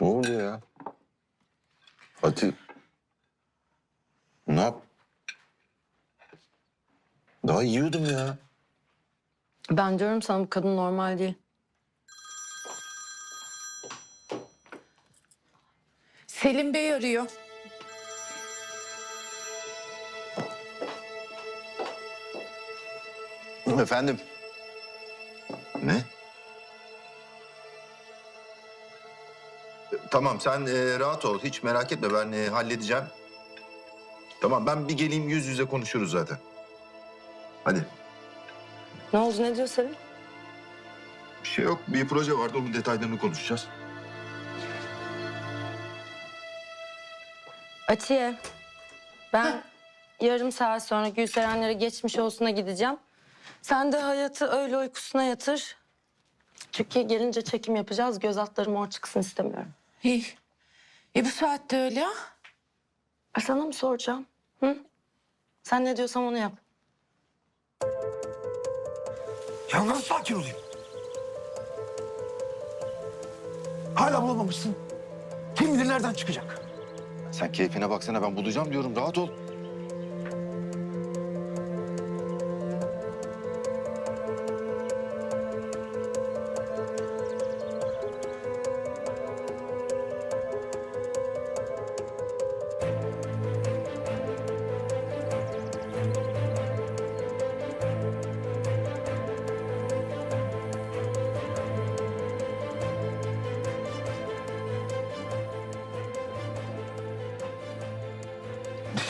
Ne oldu ya? Hadi. Ne yap? Daha yiyordum ya. Ben diyorum sana bu kadın normal değil. Selim Bey arıyor. Efendim? Ne? Tamam sen e, rahat ol. Hiç merak etme ben e, halledeceğim. Tamam ben bir geleyim yüz yüze konuşuruz zaten. Hadi. Ne oldu ne diyor Selim? Bir şey yok. Bir proje vardı. Onun detaylarını konuşacağız. Atiye. Ben yarım saat sonra Gülserenlere geçmiş olsuna gideceğim. Sen de hayatı öyle uykusuna yatır. Çünkü gelince çekim yapacağız. Göz altları mor çıksın istemiyorum. İyi. E bu saatte öyle ha? E sana mı soracağım? Hı? Sen ne diyorsam onu yap. Ya nasıl sakin olayım? Hala bulamamışsın. Kim bilir nereden çıkacak? Sen keyfine baksana ben bulacağım diyorum. Rahat ol.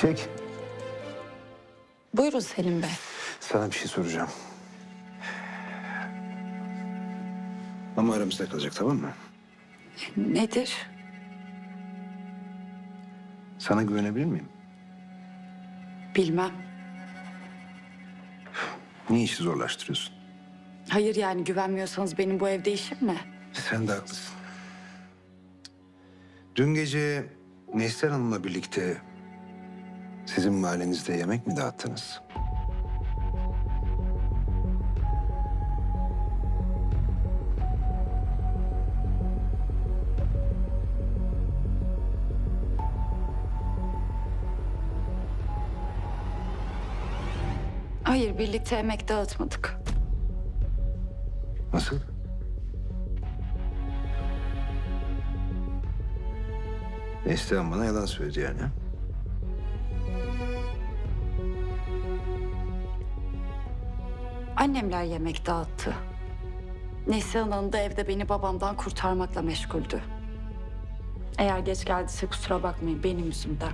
Çiçek, Buyurun Selim Bey. sana bir şey soracağım. Ama aramızda kalacak tamam mı? Nedir? Sana güvenebilir miyim? Bilmem. Niye işi zorlaştırıyorsun? Hayır yani güvenmiyorsanız benim bu evde işim ne? Sen de haklısın. Dün gece Neslihan Hanım'la birlikte sizin mahallenizde yemek mi dağıttınız? Hayır birlikte yemek dağıtmadık. Nasıl? Neslihan bana yalan söyledi yani. ha? Annemler yemek dağıttı. Neslihan Hanım da evde beni babamdan kurtarmakla meşguldü. Eğer geç geldiyse kusura bakmayın benim yüzümden.